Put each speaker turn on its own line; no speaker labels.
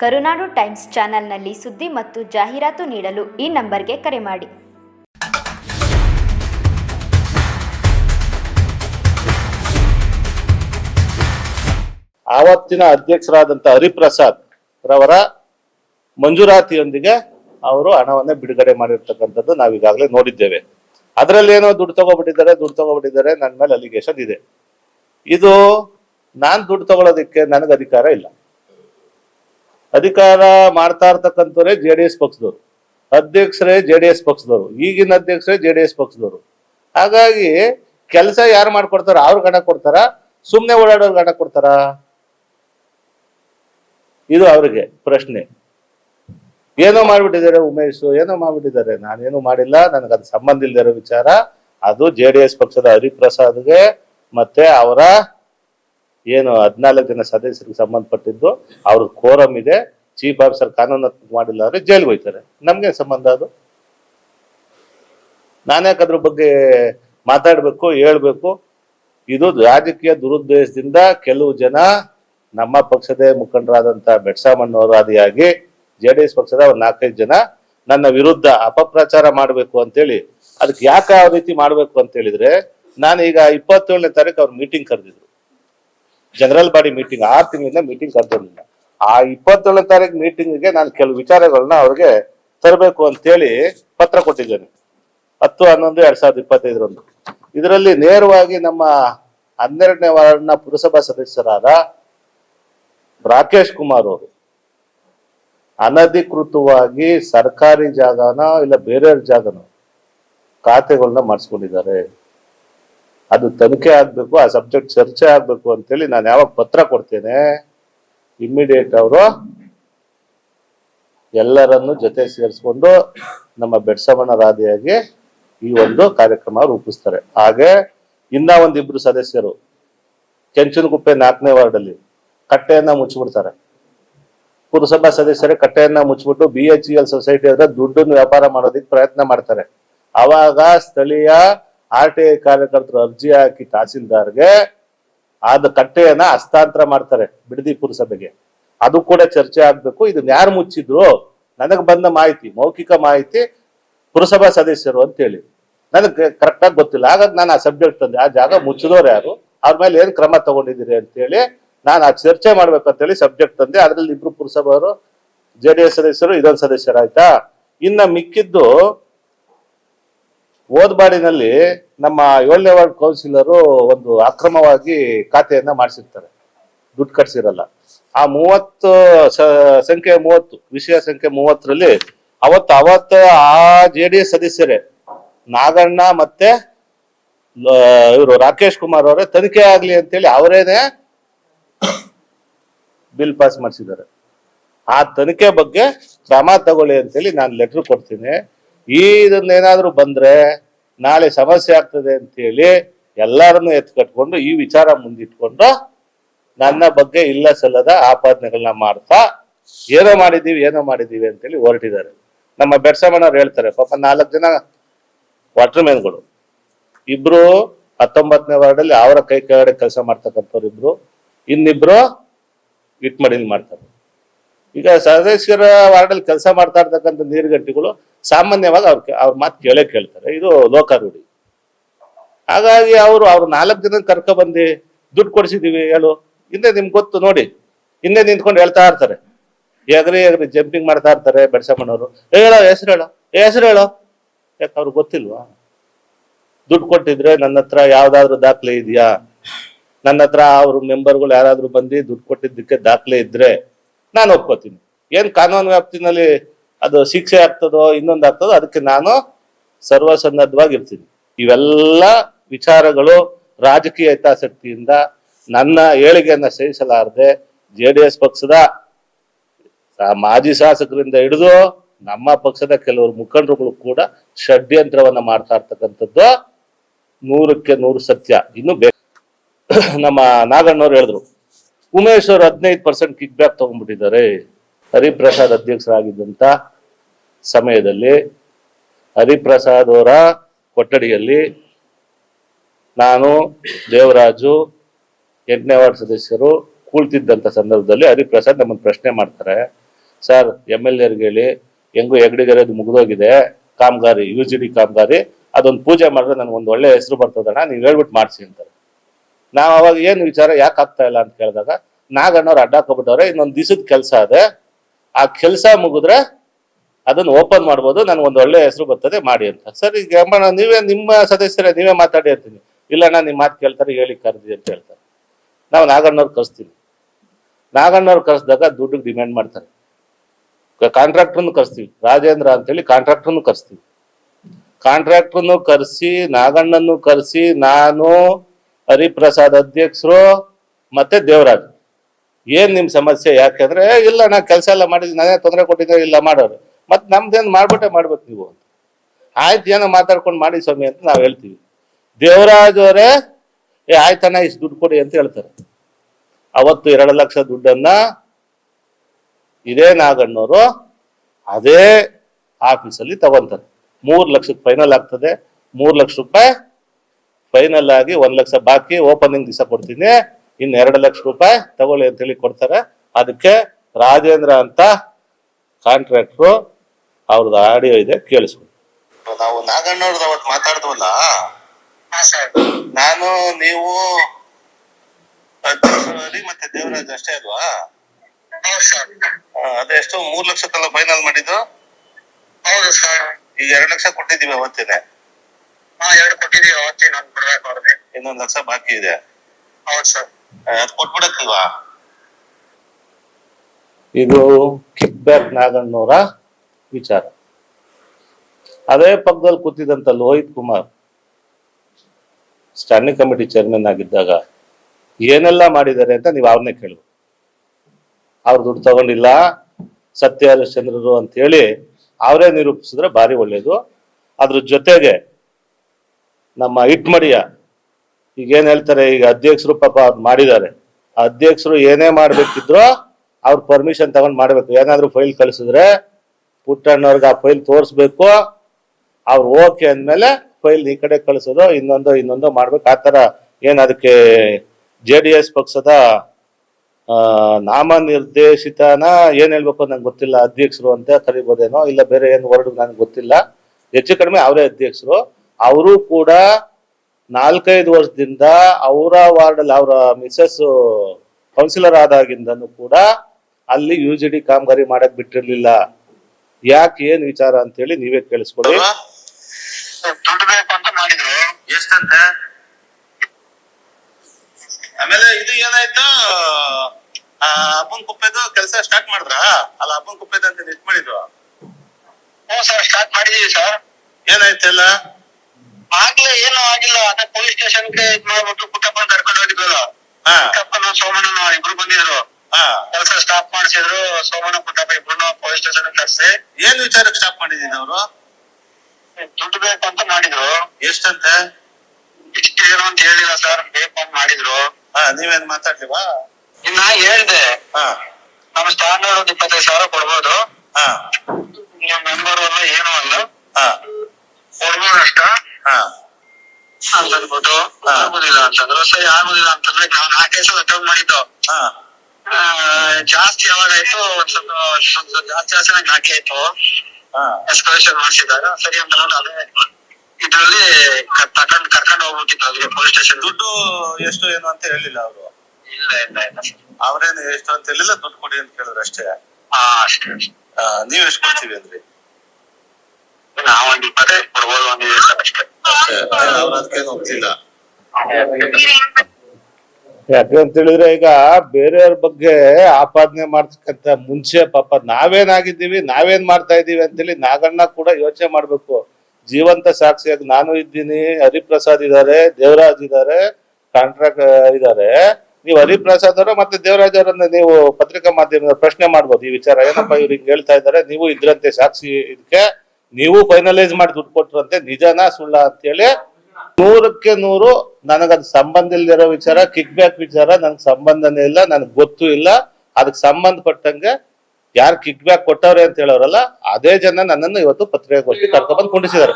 ಕರುನಾಡು times ಚಾನೆಲ್ನಲ್ಲಿ ಸುದ್ದಿ ಮತ್ತು ಜಾಹೀರಾತು ನೀಡಲು ಈ ನಂಬರ್ಗೆ ಕರೆ ಮಾಡಿ.
ಆವತ್ತಿನ ಅಧ್ಯಕ್ಷರಾದಂಥ ಹರಿಪ್ರಸಾದ್ ರವರ ಮಂಜೂರಾತಿಯೊಂದಿಗೆ ಅವರು ಹಣವನ್ನು ಬಿಡುಗಡೆ ಮಾಡಿರ್ತಕ್ಕಂಥದ್ದು ನಾವು ಈಗಾಗಲೇ ನೋಡಿದ್ದೇವೆ. ಅದರಲ್ಲಿ ಏನೋ ದುಡ್ಡು ತಗೋಬಿಟ್ಟಿದ್ದಾರೆ ದುಡ್ಡು ತಗೋಬಿಟ್ಟಿದ್ದಾರೆ ನನ್ನ ಮೇಲೆ ಅಲಿಗೇಷನ್ ಇದೆ. ಇದು ನಾನು ದುಡ್ಡು ತಗೊಳ್ಳೋದಕ್ಕೆ ನನಗೆ ಅಧಿಕಾರ ಇಲ್ಲ. ಅಧಿಕಾರ ಮಾಡ್ತಾ ಇರ್ತಕ್ಕಂಥವ್ರೆ ಜೆ ಡಿ ಎಸ್ ಪಕ್ಷದವರು, ಅಧ್ಯಕ್ಷರೇ ಜೆ ಡಿ ಎಸ್ ಪಕ್ಷದವರು, ಈಗಿನ ಅಧ್ಯಕ್ಷರೇ ಜೆ ಡಿ ಎಸ್ ಪಕ್ಷದವರು. ಹಾಗಾಗಿ ಕೆಲಸ ಯಾರು ಮಾಡ್ಕೊಡ್ತಾರ? ಅವ್ರಿಗೆ ಹಣ ಕೊಡ್ತಾರ? ಸುಮ್ಮನೆ ಓಡಾಡೋರ್ಗೆ ಗಣ ಕೊಡ್ತಾರ? ಇದು ಅವ್ರಿಗೆ ಪ್ರಶ್ನೆ. ಏನೋ ಮಾಡ್ಬಿಟ್ಟಿದ್ದಾರೆ ಉಮೇಶ್, ಏನೋ ಮಾಡ್ಬಿಟ್ಟಿದ್ದಾರೆ? ನಾನೇನು ಮಾಡಿಲ್ಲ ನನಗೆ ಅದು ಸಂಬಂಧ ಇಲ್ದಿರೋ ವಿಚಾರ. ಅದು ಜೆ ಡಿ ಎಸ್ ಪಕ್ಷದ ಹರಿಪ್ರಸಾದ್ಗೆ ಮತ್ತೆ ಅವರ ಏನು ಹದಿನಾಲ್ಕು ಜನ ಸದಸ್ಯರಿಗೆ ಸಂಬಂಧಪಟ್ಟಿದ್ದು ಅವ್ರ ಕೋರಮ್ ಇದೆ. ಚೀಫ್ ಆಫೀಸರ್ ಕಾನೂನಾತ್ಮಕ ಮಾಡಿಲ್ಲ ಅಂದ್ರೆ ಜೈಲ್ಗೆ ಹೋಯ್ತಾರೆ ನಮ್ಗೆ ಸಂಬಂಧ ಅದು? ನಾನ್ಯಾಕೆ ಅದ್ರ ಬಗ್ಗೆ ಮಾತಾಡಬೇಕು, ಹೇಳ್ಬೇಕು. ಇದು ರಾಜಕೀಯ ದುರುದ್ದೇಶದಿಂದ ಕೆಲವು ಜನ ನಮ್ಮ ಪಕ್ಷದ ಮುಖಂಡರಾದಂತ ಬೆಟ್ಸಾಮಣ್ಣವರಾದಿಯಾಗಿ ಜೆ ಡಿ ಎಸ್ ಪಕ್ಷದ ನಾಲ್ಕೈದು ಜನ ನನ್ನ ವಿರುದ್ಧ ಅಪಪ್ರಚಾರ ಮಾಡಬೇಕು ಅಂತೇಳಿ, ಅದಕ್ಕೆ ಯಾಕೆ ಯಾವ ರೀತಿ ಮಾಡ್ಬೇಕು ಅಂತ ಹೇಳಿದ್ರೆ ನಾನು ಈಗ ಇಪ್ಪತ್ತೇಳನೇ ತಾರೀಕು ಅವ್ರ ಮೀಟಿಂಗ್ ಕರೆದಿದ್ರು. ಜನರಲ್ ಬಾಡಿ ಮೀಟಿಂಗ್, ಆರು ತಿಂಗಳಿಂದ ಮೀಟಿಂಗ್ ಕರೆದಿರಲಿಲ್ಲ ಆ ಇಪ್ಪತ್ತೇಳನೇ ತಾರೀಕು ಮೀಟಿಂಗ್ಗೆ ನಾನು ಕೆಲವು ವಿಚಾರಗಳನ್ನ ಅವ್ರಿಗೆ ತರಬೇಕು ಅಂತೇಳಿ ಪತ್ರ ಕೊಟ್ಟಿದ್ದೇನೆ. ಹತ್ತು, ಹನ್ನೊಂದು, ಎರಡ್ ಸಾವಿರದ ಇಪ್ಪತ್ತೈದರಂದು. ಇದರಲ್ಲಿ ನೇರವಾಗಿ ನಮ್ಮ ಹನ್ನೆರಡನೇ ವಾರ್ಡ್ನ ಪುರಸಭಾ ಸದಸ್ಯರಾದ ರಾಕೇಶ್ ಕುಮಾರ್ ಅವರು ಅನಧಿಕೃತವಾಗಿ ಸರ್ಕಾರಿ ಜಾಗನ ಇಲ್ಲ ಬೇರೆಯವ್ರ ಜಾಗನ ಖಾತೆಗಳನ್ನ ಮಾಡಿಸ್ಕೊಂಡಿದ್ದಾರೆ. ಅದು ತನಿಖೆ ಆಗ್ಬೇಕು, ಆ ಸಬ್ಜೆಕ್ಟ್ ಚರ್ಚೆ ಆಗ್ಬೇಕು ಅಂತೇಳಿ ನಾನು ಯಾವಾಗ ಪತ್ರ ಕೊಡ್ತೇನೆ ಇಮ್ಮಿಡಿಯೇಟ್ ಅವರು ಎಲ್ಲರನ್ನು ಜೊತೆ ಸೇರಿಸ್ಕೊಂಡು ನಮ್ಮ ಬೆಡ್ಸಮಣ ರಾಧಿಯಾಗಿ ಈ ಒಂದು ಕಾರ್ಯಕ್ರಮ ರೂಪಿಸ್ತಾರೆ. ಹಾಗೆ ಇನ್ನ ಒಂದಿಬ್ರು ಸದಸ್ಯರು ಕೆಂಚನಗುಪ್ಪೆ ನಾಲ್ಕನೇ ವಾರ್ಡಲ್ಲಿ ಕಟ್ಟೆಯನ್ನ ಮುಚ್ಚಿಬಿಡ್ತಾರೆ. ಪುರಸಭಾ ಸದಸ್ಯರೇ ಕಟ್ಟೆಯನ್ನ ಮುಚ್ಚಿಬಿಟ್ಟು B H E L society ಹತ್ರ ದುಡ್ಡನ್ನು ವ್ಯಾಪಾರ ಮಾಡೋದಕ್ಕೆ ಪ್ರಯತ್ನ ಮಾಡ್ತಾರೆ. ಅವಾಗ ಸ್ಥಳೀಯ ಆರ್ ಟಿ ಐ ಕಾರ್ಯಕರ್ತರು ಅರ್ಜಿ ಹಾಕಿ ತಹಸೀಲ್ದಾರ್ಗೆ ಆದ ಕಟ್ಟೆಯನ್ನ ಹಸ್ತಾಂತರ ಮಾಡ್ತಾರೆ ಬಿಡದಿ ಪುರಸಭೆಗೆ. ಅದು ಕೂಡ ಚರ್ಚೆ ಆಗ್ಬೇಕು. ಇದನ್ನ ಯಾರು ಮುಚ್ಚಿದ್ರು ನನಗೆ ಬಂದ ಮಾಹಿತಿ, ಮೌಖಿಕ ಮಾಹಿತಿ ಪುರಸಭಾ ಸದಸ್ಯರು ಅಂತೇಳಿ ನನಗೆ ಕರೆಕ್ಟ್ ಆಗಿ ಗೊತ್ತಿಲ್ಲ. ಹಾಗಾಗಿ ನಾನು ಆ ಸಬ್ಜೆಕ್ಟ್ ತಂದೆ ಆ ಜಾಗ ಮುಚ್ಚಿದವ್ರು ಯಾರು? ಅವ್ರ ಮೇಲೆ ಏನ್ ಕ್ರಮ ತಗೊಂಡಿದ್ದೀರಿ ಅಂತೇಳಿ ನಾನು ಆ ಚರ್ಚೆ ಮಾಡ್ಬೇಕಂತೇಳಿ ಸಬ್ಜೆಕ್ಟ್ ತಂದೆ. ಅದ್ರಲ್ಲಿ ಇಬ್ರು ಪುರಸಭೆಯವರು ಜೆ ಡಿ ಎಸ್ ಸದಸ್ಯರು ಇದೊಂದು ಸದಸ್ಯರಾಯ್ತಾ? ಇನ್ನ ಮಿಕ್ಕಿದ್ದು ಓದ್ಬಾಡಿನಲ್ಲಿ ನಮ್ಮ ಏಳನೇ ವಾರ್ಡ್ ಕೌನ್ಸಿಲರು ಒಂದು ಅಕ್ರಮವಾಗಿ ಖಾತೆಯನ್ನ ಮಾಡಿಸಿರ್ತಾರೆ. ದುಡ್ಡು ಕಟ್ಸಿರಲ್ಲ. ಆ ಮೂವತ್ತು ಸಂಖ್ಯೆ ಮೂವತ್ತು, ವಿಷಯ ಸಂಖ್ಯೆ ಮೂವತ್ತರಲ್ಲಿ ಅವತ್ತು ಅವತ್ತು ಆ ಜೆ ಡಿ ಎಸ್ ಸದಸ್ಯರೇ ನಾಗಣ್ಣ ಮತ್ತೆ ಇವರು ರಾಕೇಶ್ ಕುಮಾರ್ ಅವರೇ ತನಿಖೆ ಆಗ್ಲಿ ಅಂತೇಳಿ ಅವರೇನೆ ಬಿಲ್ ಪಾಸ್ ಮಾಡಿಸಿದ್ದಾರೆ. ಆ ತನಿಖೆ ಬಗ್ಗೆ ಕ್ರಮ ತಗೊಳ್ಳಿ ಅಂತೇಳಿ ನಾನು ಲೆಟರ್ ಕೊಡ್ತೀನಿ. ಇದನ್ನೇನಾದ್ರೂ ಬಂದ್ರೆ ನಾಳೆ ಸಮಸ್ಯೆ ಆಗ್ತದೆ ಅಂತೇಳಿ ಎಲ್ಲರನ್ನು ಎತ್ಕಟ್ಕೊಂಡು ಈ ವಿಚಾರ ಮುಂದಿಟ್ಕೊಂಡು ನನ್ನ ಬಗ್ಗೆ ಇಲ್ಲ ಸಲ್ಲದ ಆಪಾದನೆಗಳನ್ನ ಮಾಡ್ತಾ ಏನೋ ಮಾಡಿದೀವಿ ಏನೋ ಮಾಡಿದೀವಿ ಅಂತೇಳಿ ಹೊರಟಿದ್ದಾರೆ. ನಮ್ಮ ಬೆಟ್ಸಮ್ಮನವ್ರು ಹೇಳ್ತಾರೆ, ಪಾಪ ನಾಲ್ಕು ಜನ ವಾಟರ್ ಮ್ಯಾನ್ಗಳು ಇಬ್ರು ಹತ್ತೊಂಬತ್ತನೇ ವಾರ್ಡಲ್ಲಿ ಅವರ ಕೈ ಕೆಳಗಡೆ ಕೆಲಸ ಮಾಡ್ತಕ್ಕಂಥವ್ರು ಇಬ್ರು. ಇನ್ನಿಬ್ರು ಇಟ್ಮಡಿಲಿ ಮಾಡ್ತಾರೆ. ಈಗ ಸದಸ್ಯರ ವಾರ್ಡಲ್ಲಿ ಕೆಲಸ ಮಾಡ್ತಾ ಇರ್ತಕ್ಕಂಥ ನೀರುಗಟ್ಟಿಗಳು ಸಾಮಾನ್ಯವಾಗಿ ಅವ್ರ ಅವ್ರ ಮಾತು ಕೇಳೇ ಕೇಳ್ತಾರೆ. ಇದು ಲೋಕಾರೂಢಿ. ಹಾಗಾಗಿ ಅವರು, ಅವ್ರು ನಾಲ್ಕು ಜನ ಕರ್ಕ ಬಂದು ದುಡ್ಡು ಕೊಡಿಸಿದೀವಿ ಹೇಳು. ಹಿಂದೆ ನಿಮ್ಗೆ ಗೊತ್ತು ನೋಡಿ. ಹಿಂದೆ ನಿಂತ್ಕೊಂಡು ಹೇಳ್ತಾ ಇರ್ತಾರೆ. ಎಗ್ರಿ ಎಗ್ರಿ, ಜಂಪಿಂಗ್ ಮಾಡ್ತಾ ಇರ್ತಾರೆ ಬೆಡ್ಸಮ್ಮನವರು. ಹೇಳೋ, ಹೆಸರು ಹೇಳೋ. ಹೆಸರು ಹೇಳೋ. ಯಾಕೆ ಅವ್ರಿಗೆ ಗೊತ್ತಿಲ್ವಾ? ದುಡ್ಡು ಕೊಟ್ಟಿದ್ರೆ ನನ್ನ ಹತ್ರ ಯಾವ್ದಾದ್ರು ದಾಖಲೆ ಇದೆಯಾ? ನನ್ನ ಹತ್ರ ಅವ್ರ ಮೆಂಬರ್ಗಳು ಯಾರಾದ್ರೂ ಬಂದು ದುಡ್ಡು ಕೊಟ್ಟಿದ್ದಕ್ಕೆ ದಾಖಲೆ ಇದ್ರೆ ನಾನು ಒಪ್ಕೋತೀನಿ. ಏನ್ ಕಾನೂನು ವ್ಯಾಪ್ತಿನಲ್ಲಿ ಅದು ಶಿಕ್ಷೆ ಆಗ್ತದೋ, ಇನ್ನೊಂದು ಆಗ್ತದೋ, ಅದಕ್ಕೆ ನಾನು ಸರ್ವಸನ್ನದ್ಧವಾಗಿರ್ತೀನಿ. ಇವೆಲ್ಲ ವಿಚಾರಗಳು ರಾಜಕೀಯ ಹಿತಾಸಕ್ತಿಯಿಂದ ನನ್ನ ಏಳಿಗೆಯನ್ನ ಸಹಿಸಲಾರದೆ ಜೆ ಡಿ ಎಸ್ ಪಕ್ಷದ ಮಾಜಿ ಶಾಸಕರಿಂದ ಹಿಡಿದು ನಮ್ಮ ಪಕ್ಷದ ಕೆಲವರು ಮುಖಂಡರುಗಳು ಕೂಡ ಷಡ್ಯಂತ್ರವನ್ನ ಮಾಡ್ತಾ ಇರ್ತಕ್ಕಂಥದ್ದು ನೂರಕ್ಕೆ ನೂರು ಸತ್ಯ. ಇನ್ನು ನಮ್ಮ ನಾಗಣ್ಣವ್ರು ಹೇಳಿದ್ರು. ಉಮೇಶ್ ಅವರು ಹದಿನೈದು ಪರ್ಸೆಂಟ್ ಕಿಕ್ ಬ್ಯಾಕ್ ತಗೊಂಡ್ಬಿಟ್ಟಿದ್ದಾರೆ. ಹರಿಪ್ರಸಾದ್ ಅಧ್ಯಕ್ಷರಾಗಿದ್ದಂತ ಸಮಯದಲ್ಲಿ ಹರಿಪ್ರಸಾದ್ ಅವರ ಕೊಠಡಿಯಲ್ಲಿ ನಾನು, ದೇವರಾಜು ಎಂಟನೇ ವಾರ್ಡ್ ಸದಸ್ಯರು ಕೂಳ್ತಿದ್ದಂತ ಸಂದರ್ಭದಲ್ಲಿ ಹರಿಪ್ರಸಾದ್ ನಮ್ಮನ್ನು ಪ್ರಶ್ನೆ ಮಾಡ್ತಾರೆ. ಸರ್, ಎಂ ಎಲ್ ಎರ್ಗೆ ಹೇಳಿ, ಹೆಂಗು ಹೆಗ್ಡಿಗೆರೆದು ಮುಗಿದೋಗಿದೆ. ಕಾಮಗಾರಿ, ಯು ಜಿ ಡಿ ಕಾಮಗಾರಿ, ಅದೊಂದು ಪೂಜೆ ಮಾಡಿದ್ರೆ ನನಗೆ ಒಂದು ಒಳ್ಳೆ ಹೆಸರು ಬರ್ತದಣ್ಣ, ನೀವು ಹೇಳ್ಬಿಟ್ಟು ಮಾಡಿಸಿ ಅಂತಾರೆ. ನಾವು ಅವಾಗ ಏನು ವಿಚಾರ, ಯಾಕೆ ಆಗ್ತಾ ಇಲ್ಲ ಅಂತ ಕೇಳಿದಾಗ, ನಾಗಣ್ಣವ್ರು ಅಡ್ಡ ಹಾಕೊಬಿಟ್ಟವ್ರೆ ಇನ್ನೊಂದು ದಿವಸದ ಕೆಲಸ ಅದೇ. ಆ ಕೆಲಸ ಮುಗಿದ್ರೆ ಅದನ್ನ ಓಪನ್ ಮಾಡ್ಬೋದು ಒಂದು ಒಳ್ಳೆ ಹೆಸರು ಬರ್ತದೆ, ಮಾಡಿ ಅಂತ. ಸರ್, ಈಗ ಅಮ್ಮ ನೀವೇ, ನಿಮ್ಮ ಸದಸ್ಯರೇ, ನೀವೇ ಮಾತಾಡಿ ಅಂತೀನಿ. ಇಲ್ಲ ಅಣ್ಣ ನಿಮ್ಮ ಮಾತು ಕೇಳ್ತಾರೆ, ಹೇಳಿ ಕರ್ದಿ ಅಂತ ಹೇಳ್ತಾರೆ. ನಾವು ನಾಗಣ್ಣವ್ರು ಕರೆಸ್ತೀವಿ. ನಾಗಣ್ಣವ್ರು ಕರೆಸಿದಾಗ ದುಡ್ಡು ಡಿಮ್ಯಾಂಡ್ ಮಾಡ್ತಾರೆ. ಕಾಂಟ್ರಾಕ್ಟ್ರನ್ನು ಕರೆಸ್ತೀವಿ. ರಾಜೇಂದ್ರ ಅಂತೇಳಿ ಕಾಂಟ್ರಾಕ್ಟ್ರನ್ನು ಕರೆಸ್ತೀವಿ. ಕಾಂಟ್ರಾಕ್ಟ್ರನ್ನು ಕರೆಸಿ, ನಾಗಣ್ಣನ್ನು ಕರೆಸಿ, ನಾನು ಹರಿಪ್ರಸಾದ್ ಅಧ್ಯಕ್ಷರು ಮತ್ತೆ ದೇವರಾಜ್. ಏನ್ ನಿಮ್ ಸಮಸ್ಯೆ ಯಾಕಂದ್ರೆ ಇಲ್ಲ ನಾ ಕೆಲಸ ಎಲ್ಲ ಮಾಡಿದ್ವಿ, ನಾನೇ ತೊಂದರೆ ಕೊಟ್ಟಿದ್ದೆ ಇಲ್ಲ ಮಾಡೋರು. ಮತ್ ನಮ್ದೇನ್ ಮಾಡ್ಬಿಟ್ಟೆ ಮಾಡ್ಬೇಕು ನೀವು ಅಂತ. ಆಯ್ತು, ಏನೋ ಮಾತಾಡ್ಕೊಂಡು ಮಾಡಿ ಸ್ವಾಮಿ ಅಂತ ನಾವು ಹೇಳ್ತೀವಿ. ದೇವರಾಜ್ ಅವರೇ, ಏ ಆಯ್ತಾನ ಇಷ್ಟು ದುಡ್ಡು ಕೊಡಿ ಅಂತ ಹೇಳ್ತಾರೆ. ಅವತ್ತು ಎರಡು ಲಕ್ಷ ದುಡ್ಡನ್ನ ಇದೇ ನಾಗಣ್ಣವರು ಅದೇ ಆಫೀಸಲ್ಲಿ ತಗೊಂತಾರೆ. ಮೂರು ಲಕ್ಷಕ್ಕೆ ಫೈನಲ್ ಆಗ್ತದೆ, ಮೂರು ಲಕ್ಷ ರೂಪಾಯಿ ಫೈನಲ್ ಆಗಿ ಒಂದ್ ಲಕ್ಷ ಬಾಕಿ ಓಪನಿಂಗ್ ದಿವಸ ಕೊಡ್ತೀನಿ. ಇನ್ ಎರಡು ಲಕ್ಷ ರೂಪಾಯಿ ತಗೊಳ್ಳಿ ಅಂತ ಹೇಳಿ ಕೊಡ್ತಾರೆ. ಅದಕ್ಕೆ ರಾಜೇಂದ್ರ ಅಂತ ಕಾಂಟ್ರಾಕ್ಟ್ರು ಅವ್ರದ್ದು ಆಡಿಯೋ ಇದೆ ಕೇಳಿಸ್ಕೊ ನಾವು ನಾಗಣ್ಣವ್ರದ್ದು ಅವತ್ತು ಮಾತಾಡ್ದವಲ್ಲ? ನಾನು ನೀವು ಮತ್ತೆ ದೇವರಾಜ್ ಅಷ್ಟೇ ಅಲ್ವಾ? ಅದೇ ಅದೆಷ್ಟು ಮೂರ್ ಲಕ್ಷಕ್ಕೆಲ್ಲ ಫೈನಲ್ ಮಾಡಿದ್ದು?
ಹೌದು ಸರ್.
ಈಗ ಎರಡು ಲಕ್ಷ ಕೊಟ್ಟಿದ್ದೀವಿ ಅವತ್ತೇನೆ.
ಹಾ ಎರಡು ಕೊಟ್ಟಿದೀವಿ ಅವತ್ತೇ ನಾನು ಕೊಡ್ಬೇಕು ಅವ್ರಿಗೆ
ಇನ್ನೊಂದ್ ಲಕ್ಷ ಬಾಕಿ ಇದೆ.
ಹೌದು ಸರ್.
ಅದು ಕೊಟ್ಬಿಡಕ್ಕಲ್ವಾ? ಇದು ಕಿಕ್ ಬ್ಯಾಕ್ ನಾಗಣ್ಣವರ ವಿಚಾರ. ಅದೇ ಪಕ್ಕದಲ್ಲಿ ಕೂತಿದಂತ Lohith Kumar standing committee chairman ಆಗಿದ್ದಾಗ ಏನೆಲ್ಲ ಮಾಡಿದ್ದಾರೆ ಅಂತ ನೀವು ಅವ್ರನ್ನೇ ಕೇಳುವ ಅವ್ರು ದುಡ್ಡು ತಗೊಂಡಿಲ್ಲ ಸತ್ಯ ಹರಿಶ್ಚಂದ್ರರು ಅಂತ ಹೇಳಿ ಅವರೇ ನಿರೂಪಿಸಿದ್ರೆ ಭಾರಿ ಒಳ್ಳೇದು. ಅದ್ರ ಜೊತೆಗೆ ನಮ್ಮ ಇಟ್ಮಡಿಯ ಈಗ ಏನ್ ಹೇಳ್ತಾರೆ, ಈಗ ಅಧ್ಯಕ್ಷರು ಪಾಪ ಅವ್ರು ಮಾಡಿದ್ದಾರೆ. ಅಧ್ಯಕ್ಷರು ಏನೇ ಮಾಡ್ಬೇಕಿದ್ರು ಅವ್ರ ಪರ್ಮಿಷನ್ ತಗೊಂಡ್ ಮಾಡ್ಬೇಕು. ಏನಾದ್ರು ಫೈಲ್ ಕಳಿಸಿದ್ರೆ ಪುಟ್ಟಣ್ಣವ್ರಿಗೆ ಆ ಫೈಲ್ ತೋರಿಸ್ಬೇಕು. ಅವ್ರು ಓಕೆ ಅಂದ್ಮೇಲೆ ಫೈಲ್ ಈ ಕಡೆ ಕಳಿಸೋದು, ಇನ್ನೊಂದು ಇನ್ನೊಂದು ಮಾಡ್ಬೇಕು. ಆ ತರ ಏನ್ ಅದಕ್ಕೆ ಜೆ ಡಿ ಎಸ್ ಪಕ್ಷದ ನಾಮನಿರ್ದೇಶಿತನ ಏನ್ ಹೇಳ್ಬೇಕು ನಂಗೆ ಗೊತ್ತಿಲ್ಲ. ಅಧ್ಯಕ್ಷರು ಅಂತ ಕರಿಬೋದೇನೋ, ಇಲ್ಲ ಬೇರೆ ಏನು ವರ್ಡ್ ನನಗೆ ಗೊತ್ತಿಲ್ಲ. ಹೆಚ್ಚು ಕಡಿಮೆ ಅವರೇ ಅಧ್ಯಕ್ಷರು. ಅವರು ಕೂಡ ನಾಲ್ಕೈದು ವರ್ಷದಿಂದ ಅವರ ವಾರ್ಡಲ್ಲಿ ಅವರ ಮಿಸಸ್ ಕೌನ್ಸಿಲರ್ ಆದಾಗಿಂದನೂ ಕೂಡ ಅಲ್ಲಿ ಯು ಜಿ ಡಿ ಕಾಮಗಾರಿ ಮಾಡಕ್ ಬಿಟ್ಟಿರ್ಲಿಲ್ಲ. ಯಾಕೆ ಏನ್ ವಿಚಾರ ಅಂತ ಹೇಳಿ ನೀವೇ ಕೇಳಿಸ್ಕೊಳ್ಳಿ. ಎಷ್ಟಂತೆ? ಆಮೇಲೆ ಇದು ಏನಾಯ್ತು? ಆ, ಅಪ್ಪನ್ ಕುಪ್ಪೆದು ಕೆಲಸ ಸ್ಟಾರ್ಟ್ ಮಾಡಿದ್ರ? ಅಲ್ಲ ಅಪ್ಪನ್ ಕುಪ್ಪೆದು ಅಂತ ನಿಟ್ ಮಾಡಿದ್ರು?
ಹ್ಞೂ ಸರ್ ಸ್ಟಾರ್ಟ್ ಮಾಡಿದೀವಿ ಸರ್.
ಏನಾಯ್ತು ಎಲ್ಲ?
ಆಗ್ಲೇ ಏನು ಆಗಿಲ್ಲ. ಅದ ಪೊಲೀಸ್ ಸ್ಟೇಷನ್ಗೆ ಇದ್ ಮಾಡ್ಬಿಟ್ಟು ಪುಟ್ಟಪ್ಪನ ಕರ್ಕೊಂಡು ಹೋಗಿದ್ವಲ್ಲ?
ಹಾ.
ಪುಟ್ಟಪ್ಪನ ಸೋಮಣ್ಣ ಇಬ್ರು ಬಂದಿದ್ರು.
ಹಾ.
ಕೆಲಸ ಸ್ಟಾಪ್ ಮಾಡಿಸಿದ್ರು. ಸೋಮಣ್ಣ ಪುಟ್ಟಪ್ಪ ಇಬ್ರು ಪೊಲೀಸ್ ಸ್ಟೇಷನ್ ಕರ್ಸಿ.
ಏನ್ ವಿಚಾರಕ್ಕೆ ಸ್ಟಾಪ್ ಮಾಡಿದೀನಿ ಅವರು?
ದುಡ್ಡು ಬೇಕು ಅಂತ ಮಾಡಿದ್ರು.
ಎಷ್ಟಂತೆ?
ಇಷ್ಟು ಏನು ಅಂತ ಹೇಳಿಲ್ಲ ಸರ್. ಬೇಕು ಅಂತ ಮಾಡಿದ್ರು.
ಹಾ ನೀವೇನ್ ಮಾತಾಡ್ಲಿವಾ?
ಇನ್ನ ಹೇಳ್ದೆ.
ಹಾ.
ನಮ್ಮ ಸ್ಟಾಂಡರ್ಡ್ ಒಂದ್ ಇಪ್ಪತ್ತೈದು ಸಾವಿರ ಕೊಡ್ಬೋದು.
ಹಾ.
ನಿಮ್ ಮೆಂಬರ್ ಅಲ್ಲ ಏನು ಅಲ್ಲ.
ಹಾ.
ಕೊಡ್ಬೋದು ಅಷ್ಟ
ಹಾ
ಅಂತ ಅಂದ್ಬಿಟ್ಟು. ಆಗುದಿಲ್ಲ ಅಂತಂದ್ರು. ಸರಿ ಆಗುದಿಲ್ಲ ಅಂತಂದ್ರೆ ನಾವು ನಾಲ್ಕೈದು ಸಲ ಅಟೆಂಡ್ ಮಾಡಿದ್ದು.
ಹಾ.
ಆ, ಜಾಸ್ತಿ ಯಾವಾಗ ಆಯ್ತು? ಒಂದ್ ಸ್ವಲ್ಪ ಜಾಸ್ತಿ ಜಾಸ್ತಿ ನಂಗೆ ಹಾಕಿ ಆಯ್ತು. ಎಸ್ಕಲೇಷನ್ ಮಾಡಿಸಿದಾಗ ಸರಿ ಅಂತ ಅದೇ ಇದ್ರಲ್ಲಿ ತಕೊಂಡ್ ಕರ್ಕೊಂಡು ಹೋಗ್ಬಿಟ್ಟಿತ್ತು ಅಲ್ಲಿಗೆ ಪೊಲೀಸ್ ಸ್ಟೇಷನ್
ದುಡ್ಡು ಎಷ್ಟು ಏನು ಅಂತ ಹೇಳಿಲ್ಲ ಅವರು.
ಇಲ್ಲ ಇಲ್ಲ ಇಲ್ಲ.
ಅವ್ರೇನು ಎಷ್ಟು ಅಂತ ಹೇಳಿಲ್ಲ ದುಡ್ಡು ಕೊಡಿ ಅಂತ ಕೇಳಿದ್ರು ಅಷ್ಟೇ.
ಹಾ ಅಷ್ಟೇ
ಆ, ನೀವ್ ಎಷ್ಟು ಕೊಡ್ತೀವಿ ಅಂದ್ರಿ?
ನಾವ್ ಒಂದ್ ಇಪ್ಪತ್ತೈದು ಕೊಡ್ಬೋದು ಒಂದ್ ಅಷ್ಟೇ
ಯಾಕೆ ಅಂತ ಹೇಳಿದ್ರೆ ಈಗ ಬೇರೆಯವ್ರ ಬಗ್ಗೆ ಆಪಾದನೆ ಮಾಡ್ತಕ್ಕಂತ ಮುಂಚೆ ಪಾಪ ನಾವೇನಾಗಿದ್ದೀವಿ, ನಾವೇನ್ ಮಾಡ್ತಾ ಇದೀವಿ ಅಂತೇಳಿ ನಾಗಣ್ಣ ಕೂಡ ಯೋಚನೆ ಮಾಡ್ಬೇಕು. ಜೀವಂತ ಸಾಕ್ಷಿಯಾಗಿ ನಾನು ಇದ್ದೀನಿ, ಹರಿಪ್ರಸಾದ್ ಇದಾರೆ ದೇವರಾಜ್ ಇದಾರೆ ಕಾಂಟ್ರಾಕ್ಟ್ ಇದಾರೆ ನೀವು ಹರಿಪ್ರಸಾದ್ ಅವರು ಮತ್ತೆ ದೇವರಾಜ್ ಅವರನ್ನ ನೀವು ಪತ್ರಿಕಾ ಮಾಧ್ಯಮದ ಪ್ರಶ್ನೆ ಮಾಡ್ಬೋದು ಈ ವಿಚಾರ. ಏನಪ್ಪ ಇವ್ರಿಗೆ ಹೇಳ್ತಾ ಇದ್ದಾರೆ, ನೀವು ಇದ್ರಂತೆ ಸಾಕ್ಷಿ ಇದಕ್ಕೆ. ನೀವು ಫೈನಲೈಸ್ ಮಾಡಿ ದುಡ್ಡು ಕೊಟ್ಟರಂತೆ ನಿಜನಾ ಸುಳ್ಳ ಅಂತೇಳಿ ನೂರಕ್ಕೆ ನೂರು ನನಗದು ಸಂಬಂಧ ಇಲ್ದಿರೋ ವಿಚಾರ ಕಿಕ್ ಬ್ಯಾಕ್ ವಿಚಾರ ನನಗೆ ಸಂಬಂಧನೇ ಇಲ್ಲ, ನನಗೆ ಗೊತ್ತೂ ಇಲ್ಲ. ಅದಕ್ಕೆ ಸಂಬಂಧಪಟ್ಟಂಗೆ ಯಾರು ಕಿಕ್ ಬ್ಯಾಕ್ ಕೊಟ್ಟವ್ರೆ ಅಂತ ಹೇಳೋರಲ್ಲ, ಅದೇ ಜನ ನನ್ನನ್ನು ಇವತ್ತು ಪತ್ರಿಕಾಗೋಷ್ಠಿ ಕರ್ಕೊಂಡ್ಬಂದು ಕುಂಡಿಸಿದ್ದಾರೆ